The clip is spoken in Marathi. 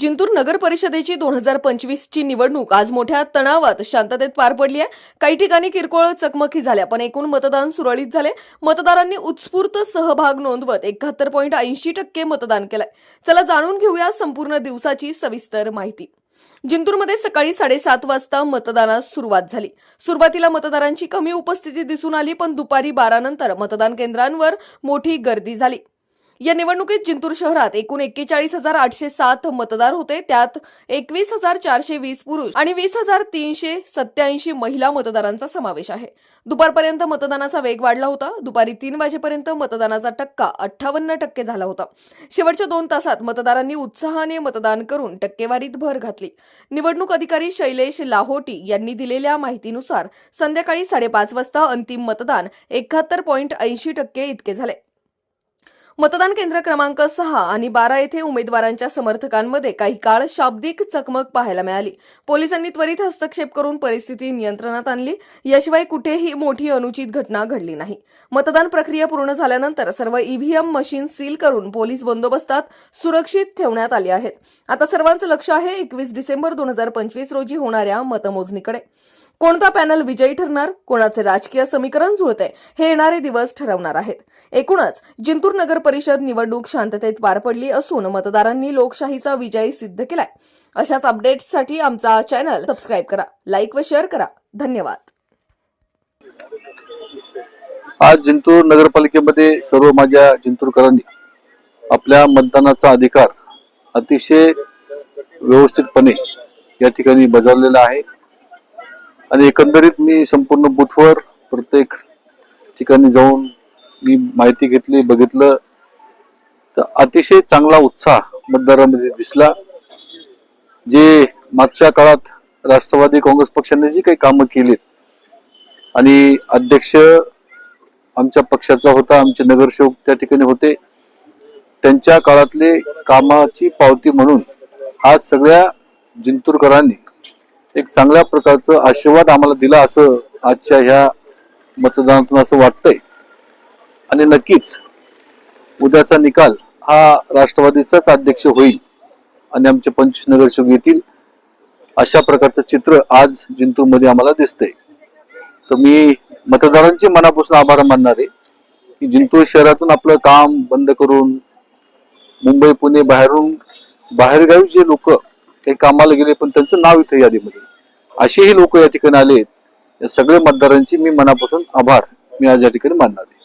जिंतूर नगर परिषदेची दोन हजार पंचवीसची निवडणूक आज मोठ्या तणावात शांततेत पार पडली आहे. काही ठिकाणी किरकोळ चकमकी झाल्या पण एकूण मतदान सुरळीत झाले. मतदारांनी उत्स्फूर्त सहभाग नोंदवत एकाहत्तर पॉईंट ऐंशी टक्के मतदान केलंय. चला जाणून घेऊया संपूर्ण दिवसाची सविस्तर माहिती. जिंतूरमध्ये सकाळी साडेसात वाजता मतदानास सुरुवात झाली. सुरुवातीला मतदारांची कमी उपस्थिती दिसून आली पण दुपारी बारा नंतर मतदान केंद्रांवर मोठी गर्दी झाली. या निवडणुकीत जिंतूर शहरात एकूण एक्केचाळीस हजार आठशे सात मतदार होते. त्यात एकवीस हजार चारशे वीस पुरुष आणि वीस हजार तीनशे सत्याऐंशी महिला मतदारांचा समावेश आहे. दुपारपर्यंत मतदानाचा वेग वाढला होता. दुपारी तीन वाजेपर्यंत मतदानाचा टक्का अठ्ठावन्न टक्के झाला होता. शेवटच्या दोन तासात मतदारांनी उत्साहाने मतदान करून टक्केवारीत भर घातली. निवडणूक अधिकारी शैलेश लाहोटी यांनी दिलेल्या माहितीनुसार संध्याकाळी साडेपाच वाजता अंतिम मतदान एकाहत्तर पॉईंट ऐंशी टक्के इतके झाले. मतदान केंद्र क्रमांक सहा आणि बारा येथे उमेदवारांच्या समर्थकांमध्ये काही काळ शाब्दिक चकमक पाहायला मिळाली. पोलिसांनी त्वरित हस्तक्षेप करून परिस्थिती नियंत्रणात आणली. याशिवाय कुठेही मोठी अनुचित घटना घडली नाही. मतदान प्रक्रिया पूर्ण झाल्यानंतर सर्व ईव्हीएम मशीन सील करून पोलीस बंदोबस्तात सुरक्षित ठेवण्यात आले आहेत. आता सर्वांचं लक्ष आहे एकवीस डिसेंबर दोन हजार पंचवीस रोजी होणाऱ्या मतमोजणीकडे. कोणता पॅनल विजयी ठरणार? कोणाचे राजकीय समीकरण जुळते? हे येणारे दिवस ठरवणार आहेत. एकूणच जिंतूर नगर परिषद निवडणूक शांततेत पार पडली असून मतदारांनी लोकशाहीचा विजय सिद्ध केलाय. अशाच अपडेट्ससाठी आमचा चॅनल सबस्क्राईब करा लाईक व शेअर करा. धन्यवाद. आज जिंतूर नगरपालिकेमध्ये सर्व माझ्या जिंतूरकरांनी आपल्या मतदानाचा अधिकार अतिशय व्यवस्थितपणे या ठिकाणी बजावलेला आहे. आणि एकंदरीत मी संपूर्ण बूथवर प्रत्येक ठिकाणी जाऊन मी माहिती घेतली बघितलं. तर अतिशय चांगला उत्साह मतदारामध्ये दिसला. जे मागच्या काळात राष्ट्रवादी काँग्रेस पक्षाने जी काही कामं केलीत आणि अध्यक्ष आमच्या पक्षाचा होता आमचे नगरसेवक त्या ठिकाणी होते त्यांच्या काळातले कामाची पावती म्हणून आज सगळ्या जिंतूरकरांनी एक चांगल्या प्रकारचं आशीर्वाद आम्हाला दिला असं आजच्या ह्या मतदानातून असं वाटतंय. आणि नक्कीच उद्याचा निकाल हा राष्ट्रवादीचाच अध्यक्ष होईल आणि आमचे पंचवीस नगरसेवक येतील अशा प्रकारचं चित्र आज जिंतूरमध्ये आम्हाला दिसतंय. तर मी मतदारांचे मनापासून आभार मानणार आहे की जिंतूर शहरातून आपलं काम बंद करून मुंबई पुणे बाहेरून बाहेरगावी जे लोक काही कामाला गेले पण त्यांचं नाव इथे यादीमध्ये. असेही लोक या ठिकाणी आले या सगळ्या मतदारांची मी मनापासून आभार. मी आज या ठिकाणी मानणार आहे.